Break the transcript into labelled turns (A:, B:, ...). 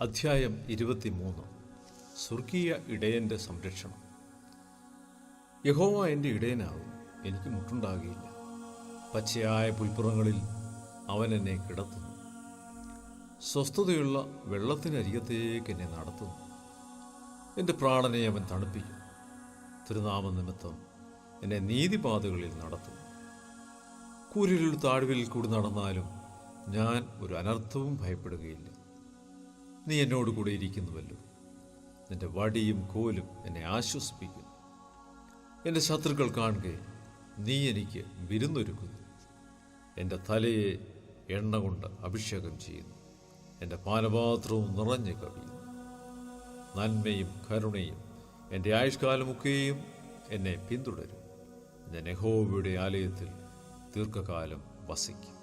A: അധ്യായം ഇരുപത്തിമൂന്ന്. സ്വർഗീയ ഇടയന്റെ സംരക്ഷണം. യഹോവ എന്റെ ഇടയനാകും എനിക്ക് മുട്ടുണ്ടാകുകയില്ല. പച്ചയായ പുൽപ്പുറങ്ങളിൽ അവൻ എന്നെ കിടത്തുന്നു. സ്വസ്ഥതയുള്ള വെള്ളത്തിനരികത്തേക്ക് എന്നെ നടത്തുന്നു. എന്റെ പ്രാണനെ അവൻ തണുപ്പിക്കും. തിരുനാമ നിമിത്തം എന്നെ നീതിപാതകളിൽ നടത്തുന്നു കൂരിലൊരു താഴ്വിൽ കൂടി നടന്നാലും ഞാൻ ഒരു അനർത്ഥവും ഭയപ്പെടുകയില്ല. നീ എന്നോട് കൂടെ ഇരിക്കുന്നുവല്ലോ. നിന്റെ വടിയും കോലും എന്നെ ആശ്വസിപ്പിക്കുന്നു. എന്റെ ശത്രുക്കൾ കാണുക നീ എനിക്ക് വിരുന്നൊരുക്കുന്നു. എന്റെ തലയെ എണ്ണ കൊണ്ട് അഭിഷേകം ചെയ്യുന്നു. എന്റെ പാനപാത്രവും നിറഞ്ഞു കവിയുന്നു. നന്മയും കരുണയും എന്റെ ആയുഷ്കാലമൊക്കെയും എന്നെ പിന്തുടരും. ഞാൻ യഹോവയുടെ ആലയത്തിൽ ദീർഘകാലം വസിക്കും.